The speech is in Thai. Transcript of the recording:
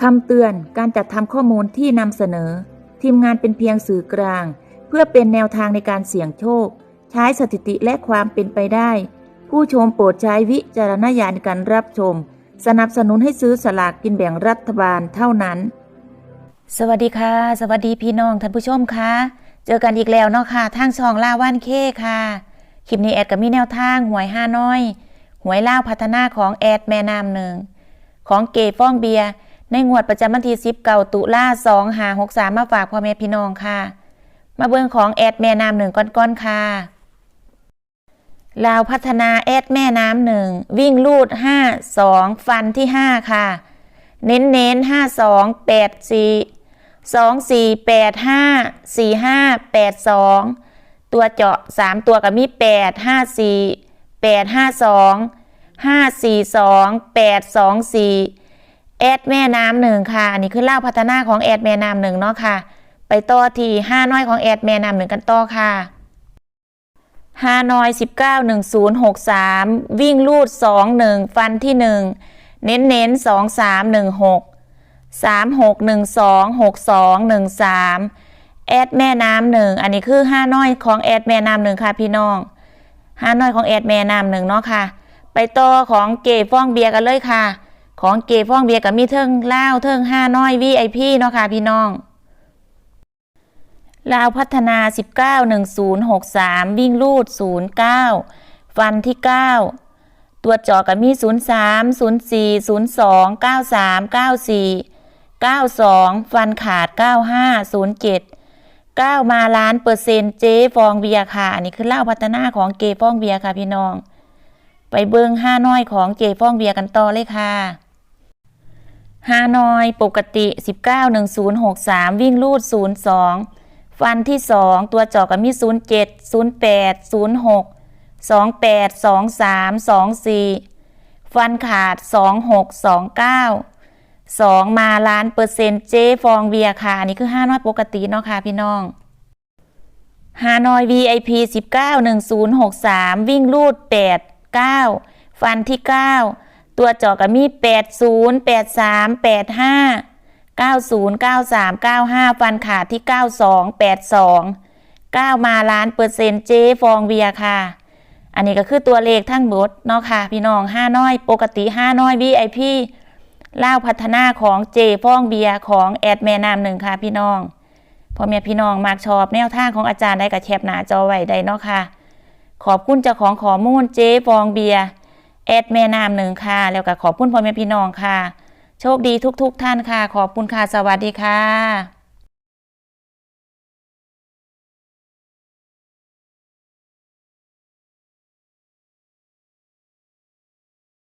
คำเตือนการจัดทำข้อมูลที่นำเสนอ ทีมงานเป็นเพียงสื่อกลาง เพื่อเป็นแนวทางในการเสี่ยงโชค ใช้สถิติและความเป็นไปได้ ผู้ชมโปรดใช้วิจารณญาณในการรับชม สนับสนุนให้ซื้อสลากกินแบ่งรัฐบาลเท่านั้น สวัสดีค่ะ สวัสดีพี่น้องท่านผู้ชมค่ะเจอกันอีกแล้วเนาะค่ะทางช่องลาว่านเคค่ะคลิปนี้แอดก็มีแนวทางหวยห้าน้อย หวยเล่าวพัฒนาของแอดแม่น้ำหนึ่งของเกฟ้องเบียร์ ในงวดประจำวันที่10เก่าตุลาสองหาหกสามมาฝากพ่อแม่พี่น้องค่ะ มาเบิ่งของแอดแม่น้ำหนึ่งก้อนๆค่ะลาวพัฒนาแอดแม่น้ำหนึ่งวิ่งลูดห้าสองฟันที่ห้าค่ะ เน้นเน้นห้าสองแปดสี่สองสี่แปดห้าสี่ห้าแปดสองตัวเจาะสามตัวกับมีแปดห้าสี่แปดห้าสองห้าสี่สองแปดสองสี่ แอดแม่น้ำหนึ่งค่ะ อันนี้คือเล่าพัฒนาของแอดแม่น้ำหนึ่งเนาะค่ะ ไปต่อที่ห้าน้อยของแอดแม่น้ำหนึ่งกันต่อค่ะฮานอยสิบเก้าหนึ่งศูนย์หกสามวิ่งลูดสองหนึ่งฟันที่หนึ่งเน้นเน้นสองสามหนึ่งหกสามหกหนึ่งสองหกสองหนึ่งสามแอดแม่น้ำหนึ่งอันนี้คือห้าน้อยของแอดแม่น้ำหนึ่งค่ะพี่น้องห้าน้อยของแอดแม่น้ำหนึ่งเนาะค่ะ ไปต่อของเกฟ้องเบียร์กันเลยค่ะ ของเกฟ้องเบียร์กับมีเทิงเล่าเทิงห้าน้อยวีไอพีเนาะค่ะพี่น้องลาวพัฒนา 191063 วิ่งลูด 09 ฟันที่ 9 ตัวจอกับมี 03 04 02 93 94 92 ฟันขาด 95 07 9 มาล้านเปอร์เซ็นต์เจฟองเบียค่ะ อันนี้คือเล่าพัฒนาของเจฟองเบียค่ะพี่น้อง ไปเบิงห้าน้อยของเจฟองเบียกันต่อเลยค่ะ ฮานอยปกติ 191063 วิ่งลูด 02 ฟันที่ 2 ตัวจอกับมี 07 08 06 28 23 24 ฟันขาด 26 29 2 มาล้านเปอร์เซ็นต์เจฟองเวียค่ะ อันนี้คือ5น้อยปกติเนาะค่ะพี่น้องฮานอย VIP 191063 วิ่งลูด 8 9 ฟันที่ 9 ตัวจอกับมี 80 83 85 90 93 95 ฟันขาดที่ 92 82 9 มาล้านเปอร์เซ็นต์เจฟองเวียค่ะ อันนี้ก็คือตัวเลขทั้งหมดเนาะค่ะ พี่น้อง5น้อย ปกติ5น้อย VIP เล่าพัฒนาของเจฟองเบียของแอดแม่น้ำหนึ่งค่ะพี่น้องพ่อแม่พี่น้องมากชอบแนวทางของอาจารย์ได้กับแคปหนาจอไว้ได้เนาะค่ะ ขอบคุณเจ้าของข้อมูลเจฟองเบีย แอดแม่น้ำหนึ่งค่ะ แล้วก็ขอบคุณพ่อแม่พี่น้องค่ะ โชคดีทุกๆทท่านค่ะ ขอบคุณค่ะ สวัสดีค่ะ